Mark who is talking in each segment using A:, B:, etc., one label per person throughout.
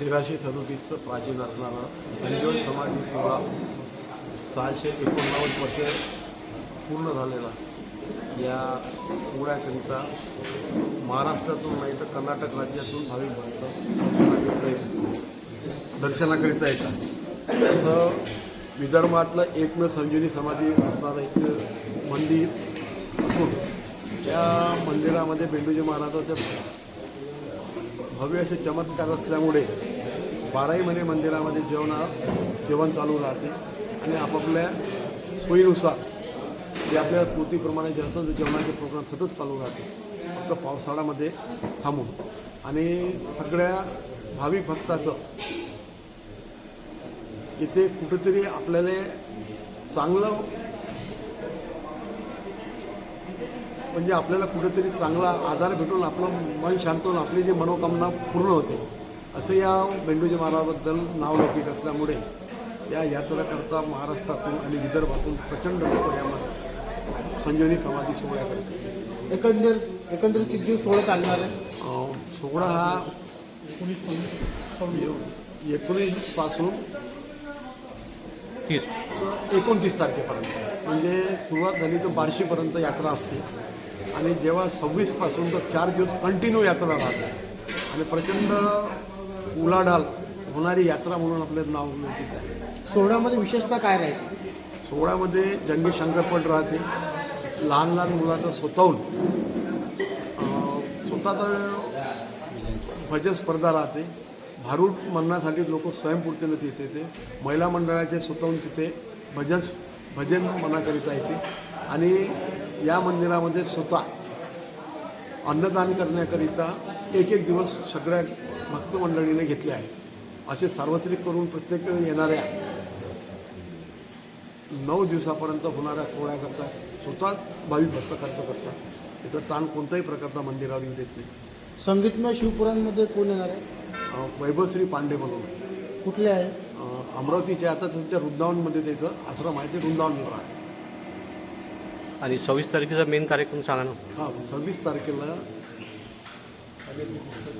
A: तेराशे सदोतीसचं प्राचीन असणारं संजीवन समाधी सोहळा सहाशे एकोणनव्वद वर्ष पूर्ण झालेला या सोहळ्याकरिता महाराष्ट्रातून नाही तर कर्नाटक राज्यातून भाविक भक्त दर्शनाकरिता दर्शनाकरिता येतात तसं विदर्भातलं एकमेव संजीवनी समाधी असणारं एक मंदिर असून त्या मंदिरामध्ये बेंडूजी महाराजाच्या भव्य असे चमत्कार असल्यामुळे बाराही महिने मंदिरामध्ये जेवणा जेवण चालू राहते. आणि आपापल्या सोयीनुसार ते आपल्या कृतीप्रमाणे जे असं जेवणाचे प्रोग्राम सतत चालू राहते. फक्त पावसाळ्यामध्ये थांबून. आणि सगळ्या भाविक भक्ताचं इथे कुठेतरी आपल्याला चांगलं म्हणजे आपल्याला कुठेतरी चांगला आधार भेटून आपलं मन शांत होऊन आपली जी मनोकामना पूर्ण होते. असं या बेंडूजी महाराजाबद्दल नावलौकिक असल्यामुळे या यात्रेकरता महाराष्ट्रातून आणि विदर्भातून प्रचंड लोक या संजीवनी समाधी सोहळ्या करतात.
B: एकंदर एकंदरीत किती दिवस सोहळा चालणार आहे?
A: सोहळा हा एकोणीसपासून
C: तीस
A: एकोणतीस तारखेपर्यंत. म्हणजे सुरुवात झाली तर बार्शीपर्यंत यात्रा असते. आणि जेव्हा सव्वीसपासून तर चार दिवस कंटिन्यू यात्रा राहते. आणि प्रचंड उलाढाल होणारी यात्रा म्हणून आपलं नाव लौकिक आहे.
B: सोहळ्यामध्ये विशेषतः काय राहील?
A: सोहळ्यामध्ये जंगी शंकरपट राहते. लहान लहान मुलाचं स्वतःहून अं, स्वतःचं भजन स्पर्धा राहते. भारूड म्हणण्यासाठी लोक स्वयंपूर्तीनं तिथे येते महिला मंडळाचे स्वतःहून तिथे भजन भजन मनाकरिता येते आणि या मंदिरामध्ये स्वतः अन्नदान करण्याकरिता एक एक दिवस सगळ्या भक्त मंडळीने घेतले आहे. असे सार्वत्रिक करून प्रत्येक येणाऱ्या नऊ दिवसापर्यंत होणाऱ्या सोहळ्याकरता स्वतः भाविक भक्त खर्च करतात. तिथं ताण कोणत्याही प्रकारचा मंदिरावर येऊ देत नाही.
B: संगीतमय शिवपुराणमध्ये कोण येणार आहे?
A: वैभवश्री पांडे म्हणून.
B: कुठले आहे?
A: अमरावतीचे आता सध्या वृंदावनमध्ये त्याचं आश्रम आहे ते वृंदावनला आहे.
C: आणि सव्वीस तारखेचा मेन कार्यक्रम सांगा ना.
A: हा सव्वीस तारखेला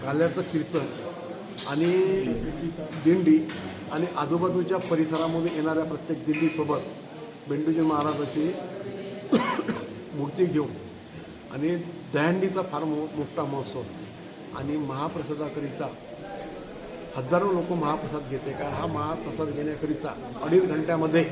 A: गाल्याचं कीर्तन आणि दिंडी आणि आजूबाजूच्या परिसरामध्ये येणाऱ्या प्रत्येक दिंडीसोबत बेंडूजी महाराजाची मूर्ती घेऊन आणि दहंडीचा फार मो मोठा महोत्सव असतो. आणि महाप्रसादाकरिता हजारो लोक महाप्रसाद घेते का? हा महाप्रसाद घेण्याकरिता अडीच घंट्यामध्ये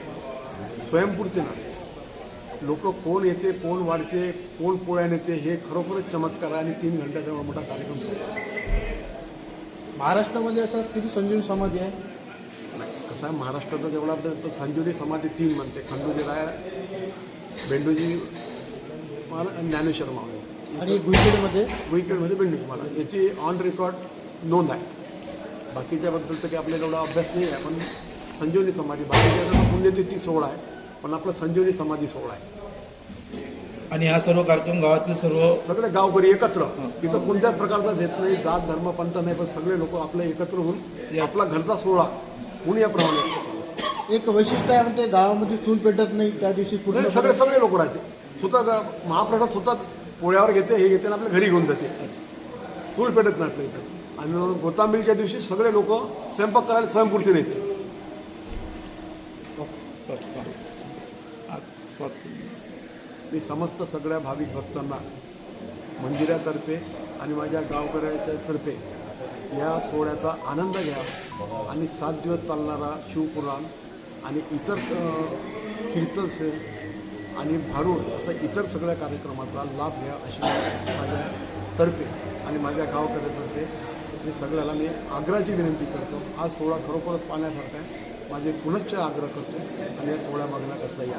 A: स्वयंपूर्तीनं लोक कोण येते कोण वाढते कोण पोळ्या नेते हे खरोखरच चमत्कार आहे आणि तीन घंट्याचा एवढा मोठा कार्यक्रम होतो
B: महाराष्ट्रामध्ये असं किती संजीवन समाधी आहे?
A: कसं आहे महाराष्ट्राचा जेवढा तर संजीवनी समाधी तीन म्हणते. खंडोजी राय बेंडूजी महाराज आणि ज्ञानेश्वर मावळे.
B: आणि गुईखेडमध्ये
A: विकेंडमध्ये बेंडूजी महाराज याची ऑन रेकॉर्ड नोंद आहे. बाकीच्याबद्दल तर काही आपल्याला एवढा अभ्यास नाही आहे. पण संजीवनी समाधी बाकीच्या पुण्यतिथी सोहळा आहे पण आपला संजीवनी समाधी सोहळा आहे.
D: आणि हा सर्व कार्यक्रम गावातील सर्व
A: सगळे गावकरी एकत्र इथं कोणत्याच प्रकारचा भेद नाही जात धर्म पंथ नाही पण सगळे लोक आपले एकत्र होऊन आपला घरचा सोहळा म्हणून याप्रमाणे
B: एक वैशिष्ट्य आहे म्हणते गावामध्ये चूल पेटत नाही त्या दिवशी
A: सगळे सगळे लोक राहते. स्वतः महाप्रसाद स्वतः पोळ्यावर घेते हे घेते आणि आपल्या घरी घेऊन जाते. तूळ पेटत नाही आणि गोतांबिलच्या दिवशी सगळे लोक स्वयंपाक करायला स्वयंपूर्ती
D: पाच
A: मी समस्त सगळ्या भाविक भक्तांना मंदिरातर्फे आणि माझ्या गावकऱ्याच्या तर्फे या सोहळ्याचा आनंद घ्या आणि सात दिवस चालणारा शिवपुराण आणि इतर कीर्तन सेल आणि भारूड असं इतर सगळ्या कार्यक्रमाचा लाभ घ्या अशी माझ्या तर्फे आणि माझ्या गावकऱ्यातर्फे हे सगळ्याला मी आग्रहाची विनंती करतो. हा सोहळा खरोखरच पाहण्यासारखा आहे. माझे पुनश्च आग्रह करतो आणि या सोहळ्या बघण्याकरता या.